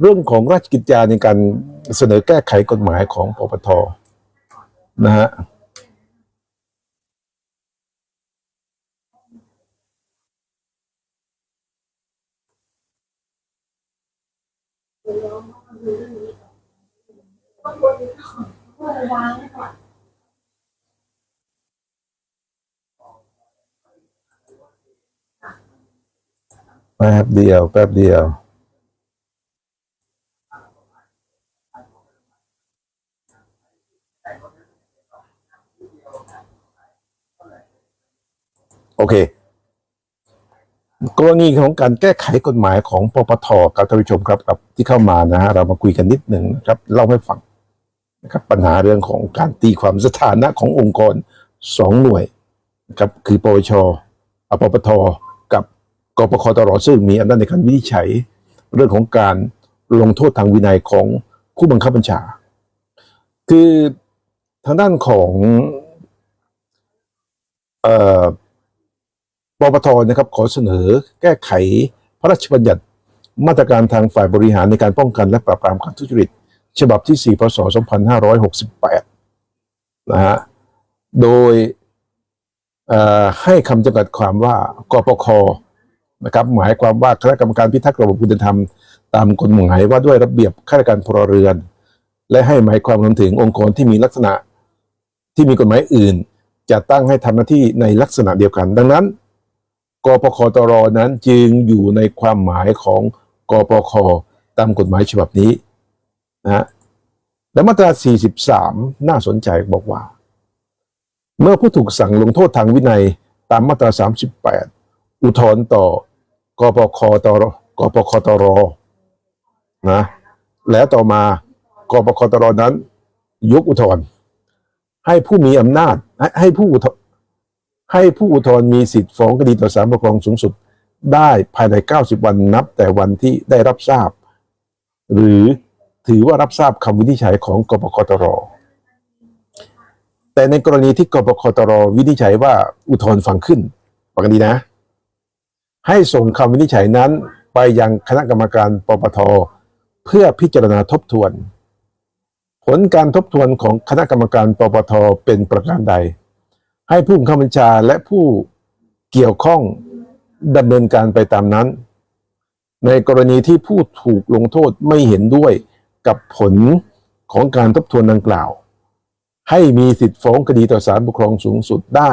เรื่องของราชกิจจาในการเสนอแก้ไขกฎหมายของปปทนะฮะแป๊บเดียว แป๊บเดียว โอเค กรณีของการแก้ไขกฎหมายของปปทกับท่านผู้ชมครับกับ ที่เข้ามานะฮะเรามาคุยกันนิดหนึ่งนะครับเล่าให้ฟังนะครับ ปัญหาเรื่องของการตีความสถานะขององค์กรสองหน่วยนะครับคือปปชอปปทกับกปคตรซึ่งมีอำนาจในการวินิจฉัย เรื่องของการลงโทษทางวินัยของผู้บังคับบัญชา คือทางด้านของเอ่อ ปปทนะครับขอเสนอแก้ไขพระราชบัญญัติมาตรการทางฝ่ายบริหารในการป้องกันและปราบปรามการทุจริต ฉบับที่ 4 พศ 2568 นะฮะ โดยให้คำจำกัดความว่ากปคนะครับหมายความว่าคณะกรรมการพิทักษ์ระบบคุณธรรม ตามกฎหมายว่าด้วยระเบียบข้าราชการพลเรือน และให้หมายความรวมถึงองค์กรที่มีลักษณะที่มีกฎหมายอื่น จะตั้งให้ทำหน้าที่ในลักษณะเดียวกัน ดังนั้น กปคตรนั้นจึงอยู่ในความหมายของกปคตามกฎหมายฉบับนี้นะและมาตรา 43 น่าสนใจบอกว่า เมื่อผู้ถูกสั่งลงโทษทางวินัยตามมาตรา 38 อุทธรณ์ต่อกปคตรกปคตรนะแล้วต่อมากปคตรนั้น ยกอุทธรณ์ให้ผู้มีอำนาจให้ให้ผู้อุทธ ให้ผู้อุทธรณ์มีสิทธิ์ฟ้องคดีต่อศาลปกครองสูงสุดได้ภายใน 90 วันนับ แต่วันที่ได้รับทราบ หรือถือว่ารับทราบคำวินิจฉัยของกปคตร แต่ในกรณีที่กปคตร วินิจฉัยว่าอุทธรณ์ฟังขึ้นฟังกันดีนะ ให้ส่งคำวินิจฉัยนั้นไปยังคณะกรรมการปปท เพื่อพิจารณาทบทวน ผลการทบทวนของคณะกรรมการปปทเป็นประการใด ให้ผู้บังคับบัญชาและผู้เกี่ยวข้องดำเนินการไปตามนั้น ในกรณีที่ผู้ถูกลงโทษไม่เห็นด้วยกับผลของการทบทวนดังกล่าว ให้มีสิทธิ์ฟ้องคดีต่อศาลปกครองสูงสุดได้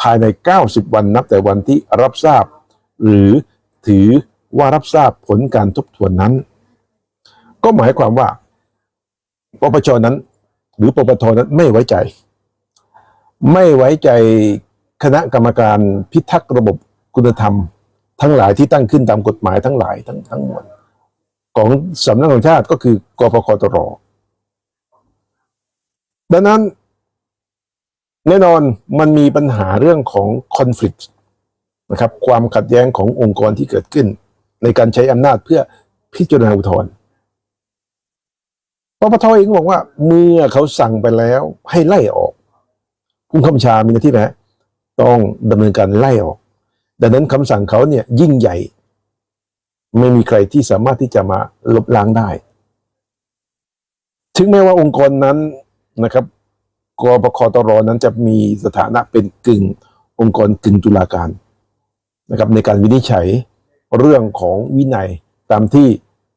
ภายใน 90 วันนับแต่วันที่รับทราบ หรือถือว่ารับทราบผลการทบทวนนั้น ก็หมายความว่าปปชนั้น หรือปปทนั้นไม่ไว้ใจ ไม่ไว้ใจคณะกรรมการพิทักษ์ระบบคุณธรรม ทั้งหลายที่ตั้งขึ้นตามกฎหมายทั้งหลายทั้งทั้งมวลของสำนักงานชาติก็คือกปคตรดังนั้น แน่นอนมันมีปัญหาเรื่องของ conflict นะครับ ความขัดแย้งขององค์กรที่เกิดขึ้น ในการใช้อำนาจเพื่อพิจารณาอุทธรณ์ปปทเองก็บอกว่าเมื่อเขาสั่งไปแล้วให้ไล่ออก ผู้ข้าบัญชามีหน้าที่ไหมต้องดำเนินการไล่ออก ดังนั้นคำสั่งเขาเนี่ยยิ่งใหญ่ ไม่มีใครที่สามารถที่จะมาลบล้างได้ ถึงแม้ว่าองค์กรนั้นนะครับกปคตรนั้นจะมีสถานะเป็นกึ่งองค์กรกึ่งตุลาการนะครับในการวินิจฉัยเรื่องของวินัยตามที่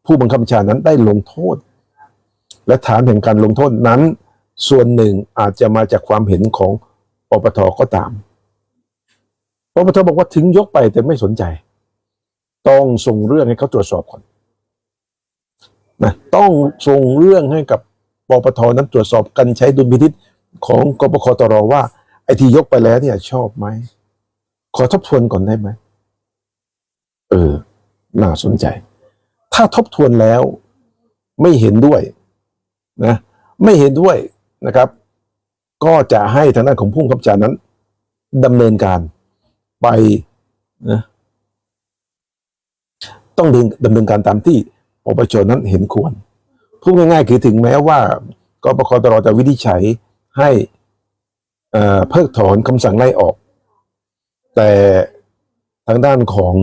ผู้บังคับบัญชานั้นได้ลงโทษ และฐานแห่งการลงโทษนั้น ส่วนหนึ่งอาจจะมาจากความเห็นของปปทก็ตามปปทบอกว่าถึงยกไปแต่ไม่สนใจ ต้องส่งเรื่องให้เขาตรวจสอบก่อนนะต้องส่งเรื่องให้กับปปทนั้นตรวจสอบการใช้ดุลพินิษของกปคตรว่า ไอ้ที่ยกไปแล้วเนี่ยชอบไหม ขอทบทวนก่อนได้ไหม เออ น่าสนใจ ถ้าทบทวนแล้ว ไม่เห็นด้วย นะ ไม่เห็นด้วย นะครับ ก็จะให้ทางด้านของผู้บังคับบัญชานั้นดำเนินการไปนะต้องดำดำเนินการตามที่ปปชนั้นเห็นควรพูดง่ายๆคือถึงแม้ว่ากปคตรจะวินิจฉัยให้เอ่อเพิกถอนคำสั่งไล่ออก แต่ทางด้านของ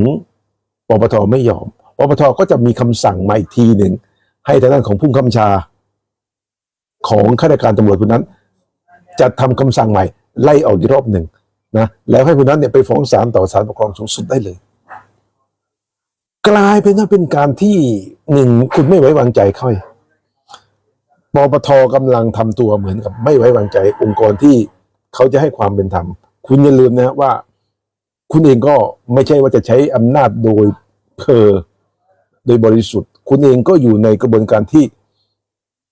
ปปทไม่ยอมปปทก็จะมีคำสั่งมาอีกทีหนึ่งให้ทางด้านของผู้บังคับบัญชา ของข้าราชการตำรวจคนนั้น จะทำคำสั่งใหม่ ไล่ออกอีกรอบหนึ่งนะแล้วให้คนนั้นเนี่ยไปฟ้องศาลต่อศาลปกครองสูงสุดได้เลย กลายเป็นว่าเป็นการที่หนึ่งคุณไม่ไว้วางใจเขาไอ้ปปทกำลังทำตัวเหมือนกับ ไม่ไว้วางใจองค์กรที่เขาจะให้ความเป็นธรรมคุณอย่าลืมนะว่า คุณเองก็ไม่ใช่ว่าจะใช้อำนาจโดยเพอโดยบริสุทธิ์ คุณเองก็อยู่ในกระบวนการที่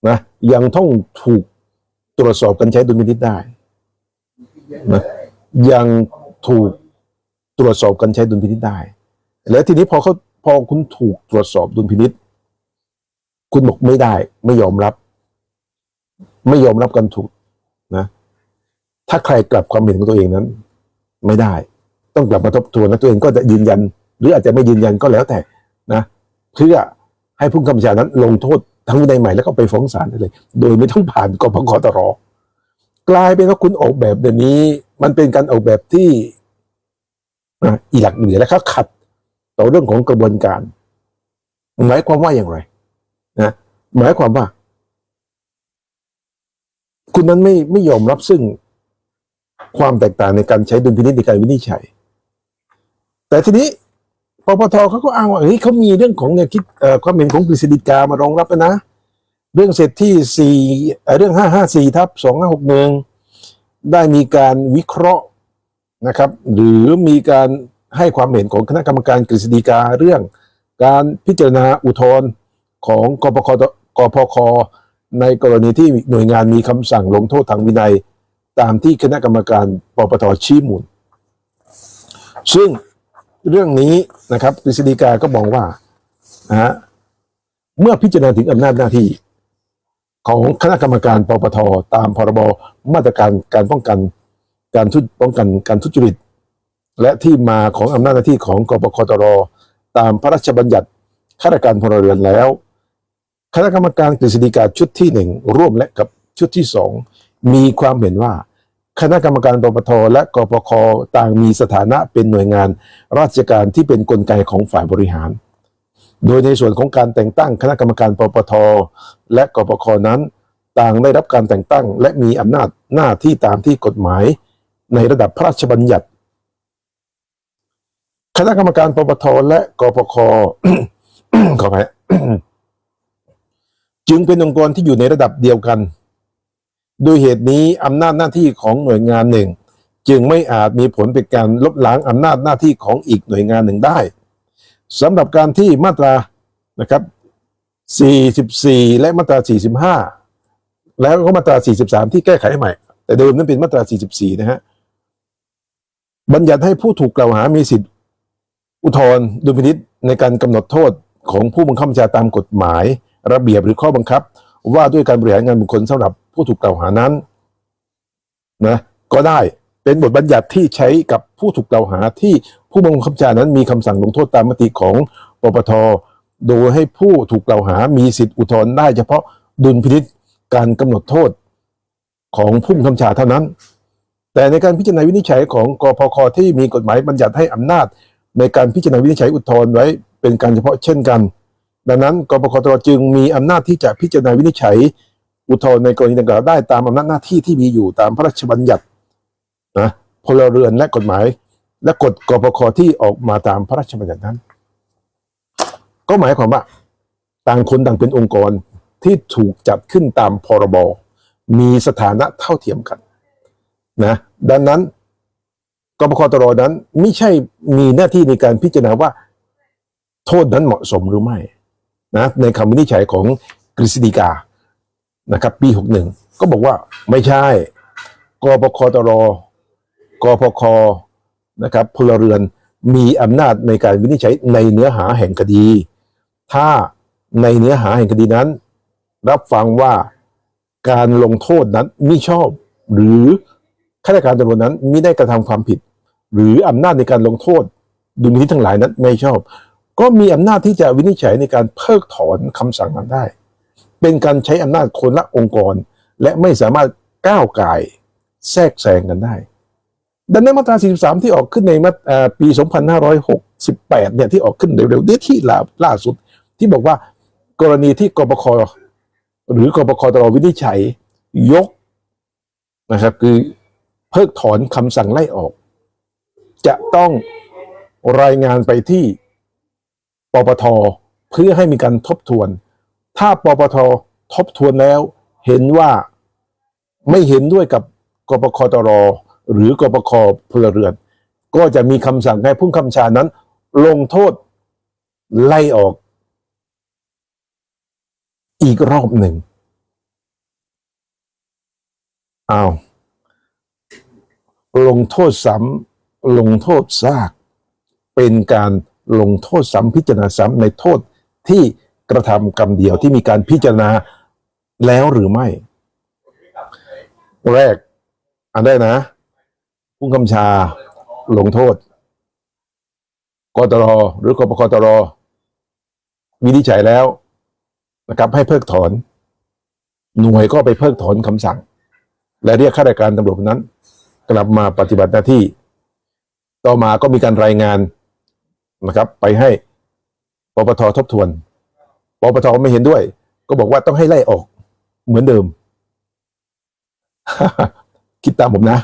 นะยังต้องถูกตรวจสอบกันใช้ดุลพินิจได้นะยังถูกตรวจสอบกันใช้ดุลพินิจได้ แล้วทีนี้พอเขาพอคุณถูกตรวจสอบดุลพินิษคุณบอกไม่ได้ ไม่ยอมรับ ไม่ยอมรับกันถูกนะ ถ้าใครกลับความเห็นของตัวเองนั้น ไม่ได้ ต้องกลับมาทบทวนและตัวเองก็จะยืนยัน หรืออาจจะไม่ยืนยันก็แล้วแต่นะ เพื่อให้ผู้กำกับชานั้นลงโทษ ทั้งวินัยใหม่แล้วก็ไปฟ้องศาลได้เลย โดยไม่ต้องผ่านกพกตรกลายเป็นว่าคุณออกแบบแบบนี้ มันเป็นการออกแบบที่อีหลักเหนือและเขาขัด ต่อเรื่องของกระบวนการ หมายความว่าอย่างไรนะหมายความว่า คุณนั้นไม่ไม่ยอมรับซึ่งความแตกต่างในการใช้ดุลพินิจในการวินิจฉัย แต่ทีนี้ ปปทเขาก็อ้างว่าเฮ้ยเขามีเรื่องของเนี่ยคิดความเห็นของกฤษฎีกามารองรับนะ เรื่องเสร็จที่สี่เรื่องห้าห้าสี่ทับสองห้าหกหนึ่งได้มีการวิเคราะห์นะครับ หรือมีการให้ความเห็นของคณะกรรมการกฤษฎีกาเรื่อง การพิจารณาอุทธรณ์ของกปคกพคในกรณีที่หน่วยงานมีคำสั่งลงโทษทางวินัย ตามที่คณะกรรมการปปทชี้มูล ซึ่ง เรื่องนี้นะครับกฤษฎีกาก็มองว่านะฮะเมื่อพิจารณาถึงอำนาจหน้าที่ของคณะกรรมการปปทตามพรบมาตรการการป้องกันการทุจป้องกันการทุจริต และที่มาของอำนาจหน้าที่ของกปคตร ตามพระราชบัญญัติข้าราชการพลเรือนแล้ว คณะกรรมการกฤษฎีกาชุดที่หนึ่งร่วมและกับชุดที่สองมีความเห็นว่า คณะกรรมการปปทและกปคต่างมีสถานะเป็นหน่วยงานราชการที่เป็นนกลไกของฝ่ายบริหาร โดยในส่วนของการแต่งตั้งคณะกรรมการปปทและกปคนั้น ต่างได้รับการแต่งตั้ง และมีอำนาจหน้าที่ตามที่กฎหมาย ในระดับพระราชบัญญัติ คณะกรรมการปปทและกปคขออภัยจึงเป็นองค์กรที่อยู่ในระดับเดียวกัน ดยเหตุนี้อำนาจหน้าที่ของหน่วยงานหนึ่ง จึงไม่อาจมีผลเป็นการลบล้างอำนาจหน้าที่ของอีกหน่วยงานหนึ่งได้สำหรับการที่มาตรานะครับ 44 และมาตรา 45 แล้วก็มาตรา 43 ที่แก้ไขใหม่ แต่เดิมนั้นเป็นมาตรา 44 นะฮะบัญญัติให้ผู้ถูกกล่าวหามีสิทธิอุทธรณ์ดุลพินิษในการกำหนดโทษของผู้บังคับบัญชาตามกฎหมาย ระเบียบหรือข้อบังคับ ว่าด้วยการบริหารงานบุคคลสำหรับ ผู้ถูกกล่าวหานั้นนะก็ได้เป็นบทบัญญัติที่ใช้กับผู้ถูกกล่าวหาที่ผู้บังคับบัญชานั้นมีคำสั่งลงโทษตามมติของปปทโดยให้ผู้ถูกกล่าวหามีสิทธิอุทธรณ์ได้เฉพาะดุลพินิษการกำหนดโทษของผู้บังคับบัญชาเท่านั้น แต่ในการพิจารณาวินิจฉัยของกพคที่มีกฎหมายบัญญัติให้อำนาจ ในการพิจารณาวินิจฉัยอุทธรณ์ไว้เป็นการเฉพาะเช่นกัน ดังนั้นกปคตจึงมีอำนาจที่จะพิจารณาวินิจฉัย อุทธรณ์ในกรณีดังกล่าวได้ตามอำนาจหน้าที่ที่มีอยู่ตามพระราชบัญญัตินะพลเรือนและกฎหมาย และกฎกปคที่ออกมาตามพระราชบัญญัตินั้น ก็หมายความว่า ต่างคนต่างเป็นองค์กรที่ถูกจัดขึ้นตามพรบมีสถานะเท่าเทียมกันนะดังนั้นกปคตรนั้นไม่ใช่มีหน้าที่ในการพิจารณาว่า โทษนั้นเหมาะสมหรือไม่นะในคำวินิจฉัยของกฤษฎีกา นะครับ ปี 61 ก็บอกว่าไม่ใช่กปคตรกพคนะครับพลเรือนมีอำนาจในการวินิจฉัยในเนื้อหาแห่งคดี ถ้าในเนื้อหาแห่งคดีนั้น รับฟังว่าการลงโทษนั้นมิชอบ หรือข้าราชการตำรวจนั้นมิได้กระทำความผิด หรืออำนาจในการลงโทษดุลพินิจทั้งหลายนั้นไม่ชอบ ก็มีอำนาจที่จะวินิจฉัยในการเพิกถอนคำสั่งนั้นได้ เป็นการใช้อำนาจคนละองค์กร และไม่สามารถก้าวไก่แทรกแซงกันได้ ดังนั้นมาตรา 43 ที่ออกขึ้นในมาปี 2568 เนี่ยที่ออกขึ้นเร็วๆนี้ที่ล่าลาสุด ที่บอกว่ากรณีที่กปคหรือกปคตรวินิจฉัยยกนะครับ คือเพิกถอนคำสั่งไล่ออก จะต้องรายงานไปที่ปปทเพื่อให้มีการทบทวน ถ้าปปททบทวนแล้วเห็นว่าไม่เห็นด้วยกับกปคตร หรือกปคพลเรือน ก็จะมีคำสั่งให้ผู้คำชานั้น ลงโทษไล่ออก อีกรอบหนึ่งอ้าวลงโทษซ้ำลงโทษซาก เป็นการลงโทษซ้ำพิจารณาซ้ำในโทษที่ กระทำกรรมเดียวที่มีการพิจารณาแล้วหรือไม่ แรกอันได้นะผู้กำชาลงโทษกตรหรือกปคตรวินิจฉัยแล้วนะครับ ให้เพิกถอน หน่วยก็ไปเพิกถอนคำสั่ง และเรียกข้าราชการตำรวจนนั้น กลับมาปฏิบัติหน้าที่ ต่อมาก็มีการรายงานนะครับ ไปให้ปปททบทวน ปปทไม่เห็นด้วย ก็บอกว่าต้องให้ไล่ออก เหมือนเดิม คิดตามผมนะ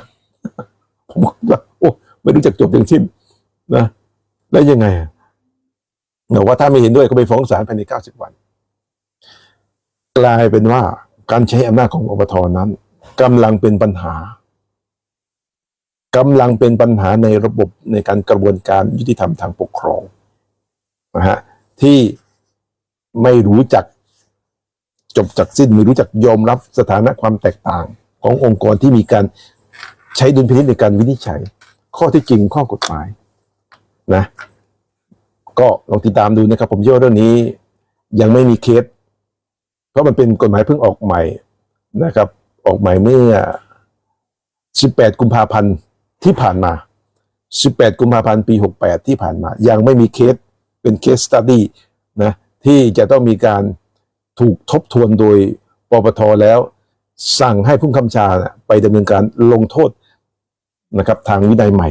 ผมว่าโอ้ไม่รู้จักจบอย่างสิ้นนะแล้วยังไงอะบอกว่าถ้าไม่เห็นด้วยก็ไปฟ้องศาลภายใน90วัน กลายเป็นว่าการใช้อำนาจของปปทนั้นกำลังเป็นปัญหากำลังเป็นปัญหาในระบบในการกระบวนการยุติธรรมทางปกครองนะฮะที่ ไม่รู้จักจบจากสิ้นไม่รู้จักยอมรับสถานะความแตกต่าง ขององค์กรที่มีการใช้ดุลพินิจในการวินิจฉัย ข้อที่จริงข้อกฎหมายนะ ก็ลองติดตามดูนะครับ ผมเชื่อว่าเรื่องนี้ยังไม่มีเคส เพราะมันเป็นกฎหมายเพิ่งออกใหม่นะครับ ออกใหม่เมื่อ 18 กุมภาพันธ์ที่ผ่านมา 18 กุมภาพันธ์ปี 68 ที่ผ่านมา ยังไม่มีเคสเป็นเคสสตัดดี้นะ ที่จะต้องมีการถูกทบทวนโดยปปทแล้ว สั่งให้ผู้คำชาไปดำเนินการลงโทษนะครับ ทางวินัยใหม่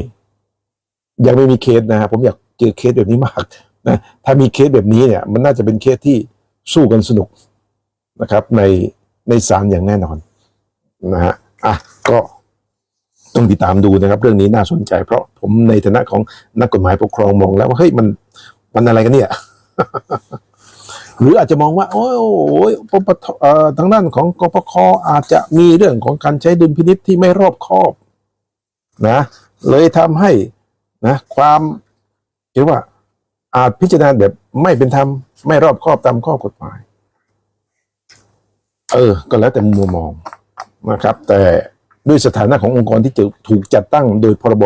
ยังไม่มีเคสนะฮะผมอยากเจอเคสแบบนี้มากนะถ้ามีเคสแบบนี้เนี่ย มันน่าจะเป็นเคสที่สู้กันสนุกนะครับ ในในศาลอย่างแน่นอนนะฮะอะก็ต้องติดตามดูนะครับ เรื่องนี้น่าสนใจ เพราะผมในฐานะของนักกฎหมายปกครองมองแล้วว่าเฮ้ยมันมันอะไรกันเนี่ย หรืออาจจะมองว่า โอ้ยโอ้ยปปทางด้านของกปคอาจจะมีเรื่องของการใช้ดุลพินิษที่ไม่รอบคอบนะเลยทำให้นะความเรียกว่าอาจพิจารณาแบบไม่เป็นธรรมไม่รอบคอบตามข้อกฎหมาย เออ ก็แล้วแต่มุมมองนะครับ แต่ด้วยสถานะขององค์กรที่จะถูกจัดตั้งโดยพรบ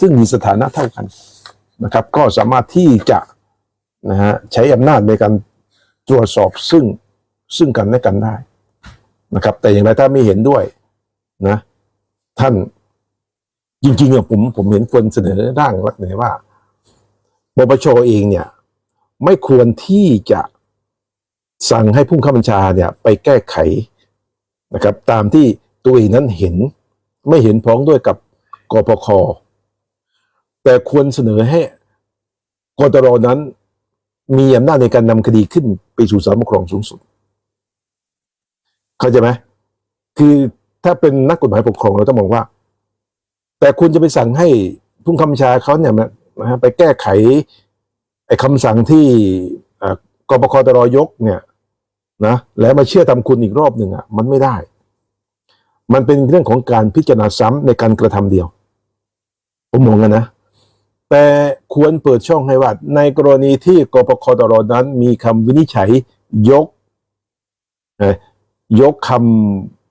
ซึ่งมีสถานะเท่ากันนะครับ ก็สามารถที่จะนะฮะใช้อำนาจในการ ตรวจสอบซึ่งซึ่งกันและกันได้นะครับ แต่อย่างไรถ้าไม่เห็นด้วยนะ ท่านจริงๆอะผมผมเห็นควรเสนอร่างรัฐเลยว่าปปชเองเนี่ย ไม่ควรที่จะสั่งให้ผู้ข้าบัญชาเนี่ย ไปแก้ไขนะครับ ตามที่ตัวเองนั้นเห็นไม่เห็นพ้องด้วยกับกปคแต่ควรเสนอให้กตรนั้นมีอำนาจในการนำคดีขึ้น ไปสู่ศาลปกครองสูงสุด เข้าใจไหมคือถ้าเป็นนักกฎหมายปกครองเราต้องมองว่า แต่คุณจะไปสั่งให้ผู้คำชาเขาเนี่ยนะฮะไปแก้ไขไอ้คำสั่งที่กปคตรยกเนี่ยนะแล้วมาเชื่อตามคุณอีกรอบหนึ่งอะมันไม่ได้ มันเป็นเรื่องของการพิจารณาซ้ำในการกระทำเดียว ผมมองกันนะ แต่ควรเปิดช่องให้ว่าในกรณีที่กปคตรนั้นมีคำวินิจฉัยยกยกค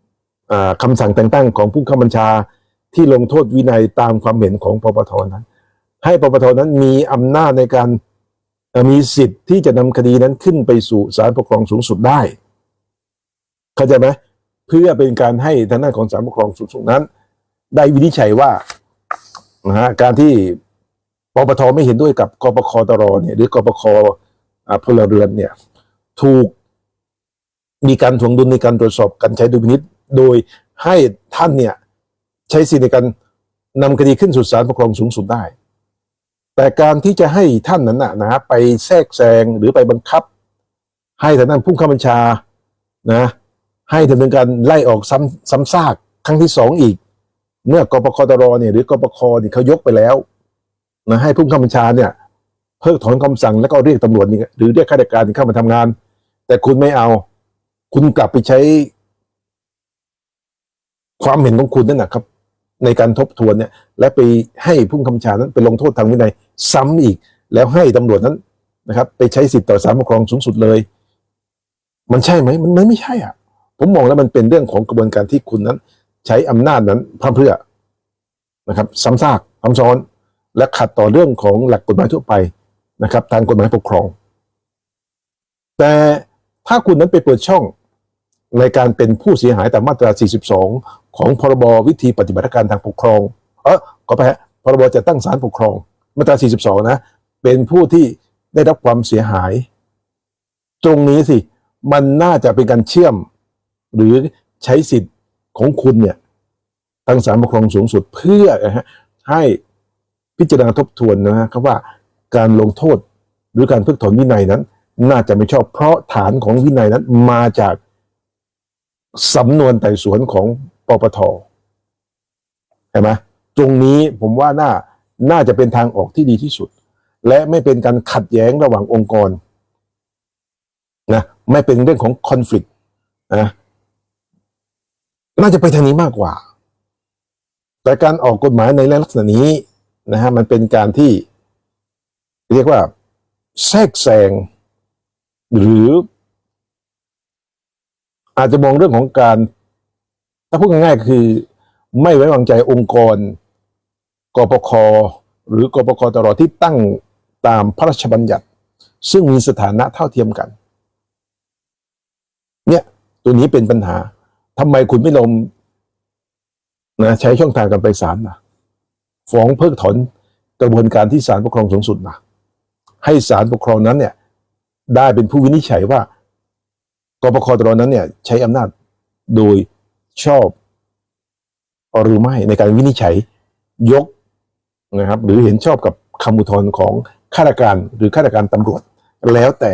ำคำสั่งแต่งตั้งของผู้ข้าบัญชาที่ลงโทษวินัยตามความเห็นของปปทนั้น ให้ปปทนั้นมีอำนาจในการมีสิทธิ์ที่จะนำคดีนั้นขึ้นไปสู่ศาลปกครองสูงสุดได้ เข้าใจไหมเพื่อเป็นการให้ทางด้านของศาลปกครองสูงสุดนั้น ได้วินิจฉัยว่านะฮะการที่ ปปทไม่เห็นด้วยกับกปคตรเนี่ยหรือกปคอพลเรือนเนี่ย ถูกมีการถ่วงดุลในการตรวจสอบการใช้ดุลพินิษโดยให้ท่านเนี่ยใช้สิทธิในการนำคดีขึ้นสู่ศาลปกครองสูงสุดได้ แต่การที่จะให้ท่านนั้นนะนะไปแทรกแซงหรือไปบังคับ ให้ท่านนั้นพุ่งข้าบัญชานะ ให้ดำเนินการไล่ออกซ้ำซ้ำซากครั้งที่สองอีก เมื่อกปคตรเนี่ยหรือกปคเนี่ยเขายกไปแล้ว นะให้พุ่งข้าบัญชาเนี่ยเพิกถอนคำสั่งแล้วก็เรียกตำรวจนี่หรือเรียกข้าราชการเข้ามาทำงาน แต่คุณไม่เอา คุณกลับไปใช้ ความเห็นของคุณนั่นนะครับ ในการทบทวนเนี่ย และไปให้ผู้คำบัญชานั้นไปลงโทษทางวินัยซ้ำอีก แล้วให้ตำรวจนั้นนะครับ ไปใช้สิทธิ์ต่อศาลปกครองสูงสุดเลย มันใช่ไหมมันไม่ใช่อะ ผมมองแล้วมันเป็นเรื่องของกระบวนการที่คุณนั้น ใช้อำนาจนั้นพร่ำเพื่อนะครับซ้ำซากซ้ำซ้อน และขัดต่อเรื่องของหลักกฎหมายทั่วไปนะครับ ทางกฎหมายปกครอง แต่ถ้าคุณนั้นไปเปิดช่องในการเป็นผู้เสียหายตามมาตรา 42 ของพรบวิธีปฏิบัติการทางปกครอง เออขอไปฮะพรบจะตั้งศาลปกครอง มาตรา 42 นะ เป็นผู้ที่ได้รับความเสียหาย ตรงนี้สิ มันน่าจะเป็นการเชื่อม หรือใช้สิทธิ์ของคุณเนี่ยตั้งศาลปกครองสูงสุดเพื่อให้ พิจารณาทบทวนนะครับว่าการลงโทษหรือการเพิกถอนวินัยนั้น น่าจะไม่ชอบเพราะฐานของวินัยนั้นมาจากสำนวนไต่สวนของปปทเห็นไหมตรงนี้ผมว่าน่าน่าจะเป็นทางออกที่ดีที่สุด และไม่เป็นการขัดแย้งระหว่างองค์กรนะไม่เป็นเรื่องของคอน FLICT นะน่าจะไปทางนี้มากกว่า แต่การออกกฎหมายในลักษณะนี้ นะฮะมันเป็นการที่ เรียกว่า แทรกแซงหรือ อาจจะมองเรื่องของการ ถ้าพูดง่ายๆคือ ไม่ไว้วางใจองค์กรกปคหรือกปคตรที่ตั้งตามพระราชบัญญัติ ซึ่งมีสถานะเท่าเทียมกัน เนี่ยตัวนี้เป็นปัญหาทำไมคุณไม่ลงนะใช้ช่องทางการไปศาลนะ ฟ้องเพิกถอนกระบวนการที่ศาลปกครองสูงสุดนะให้ศาลปกครองนั้นเนี่ยได้เป็นผู้วินิจฉัยว่ากปคตรนั้นเนี่ยใช้อำนาจโดยชอบหรือไม่ในการวินิจฉัยยกนะครับ หรือเห็นชอบกับคำอุทธรณ์ของข้าราชการหรือข้าราชการตำรวจแล้วแต่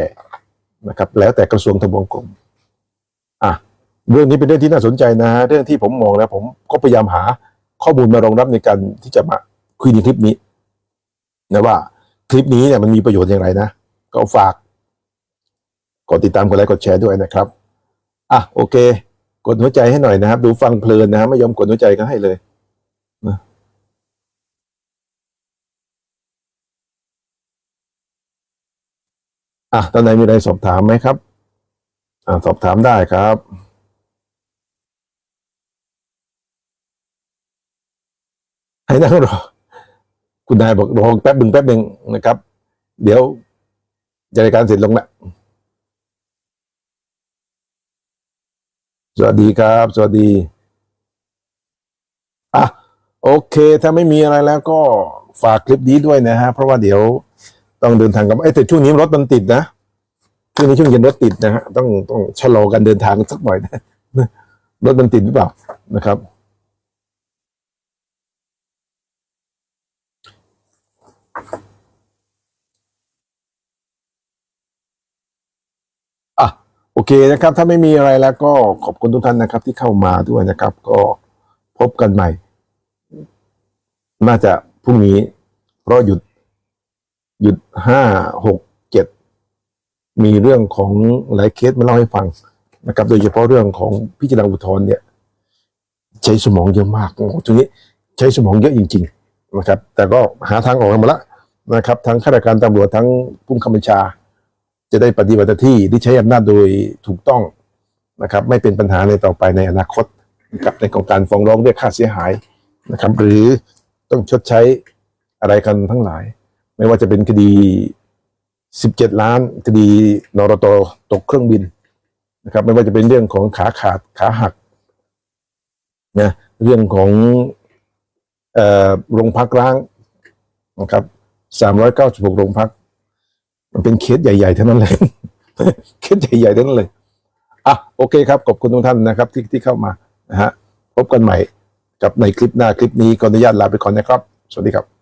นะครับ แล้วแต่กระทรวงทบวงกรมอะเรื่องนี้เป็นเรื่องที่น่าสนใจนะเรื่องที่ผมมองแล้วผมก็พยายามหา ข้อมูลมารองรับในการที่จะมาคุยในคลิปนี้นะว่าคลิปนี้เนี่ยมันมีประโยชน์อย่างไรนะ ก็ฝากกดติดตามกดไลค์กดแชร์ด้วยนะครับอะโอเค กดหัวใจให้หน่อยนะครับ ดูฟังเพลินนะไม่ยอมกดหัวใจก็ให้เลยนะอะตอนไหนมีอะไรสอบถามไหมครับ อ่าสอบถามได้ครับ ให้นั่งรอ คุณนายบอกรอแป๊บหนึ่งแป๊บหนึ่งนะครับ เดี๋ยวจะรายการเสร็จลงละสวัสดีครับ สวัสดี อะ โอเค ถ้าไม่มีอะไรแล้วก็ฝากคลิปนี้ด้วยนะฮะ เพราะว่าเดี๋ยวต้องเดินทางกับไอ้แต่ช่วงนี้รถมันติดนะช่วงนี้ช่วงเย็นรถติดนะฮะต้องต้องชะลอการเดินทางสักหน่อยนะรถมันติดหรือเปล่านะครับ อะ โอเคนะครับ ถ้าไม่มีอะไรแล้วก็ขอบคุณทุกท่านนะครับ ที่เข้ามาด้วยนะครับ ก็พบกันใหม่ น่าจะพรุ่งนี้ เพราะหยุด หยุดห้าหกเจ็ดมีเรื่องของหลายเคสมาเล่าให้ฟังนะครับ โดยเฉพาะเรื่องของพิจารณาอุทธรณ์เนี่ย ใช้สมองเยอะมากตรงนี้ใช้สมองเยอะจริง ๆ นะครับ แต่ก็หาทางออกมาล้วนะครับ ทั้งข้าราชการตำรวจทั้งผู้บังคับบัญชา จะได้ปฏิบัติที่ที่ใช้อำนาจโดยถูกต้องนะครับ ไม่เป็นปัญหาในต่อไปในอนาคตนะครับในของการฟ้องร้องเรียกค่าเสียหายนะครับ หรือต้องชดใช้อะไรกันทั้งหลาย ไม่ว่าจะเป็นคดี 17 ล้านคดีนรตตกเครื่องบินนะครับ ไม่ว่าจะเป็นเรื่องของขาขาดขาหักนะเรื่องของโรงพักร้างนะครับ396โรงพัก มันเป็นเคสใหญ่ๆทั้งนั้นเลยเคสใหญ่ๆทั้งนั้นเลยอะโอเคครับขอบคุณทุกท่านนะครับ ที่ที่เข้ามานะฮะพบกันใหม่กับในคลิปหน้าคลิปนี้ขออนุญาตลาไปก่อนนะครับ สวัสดีครับ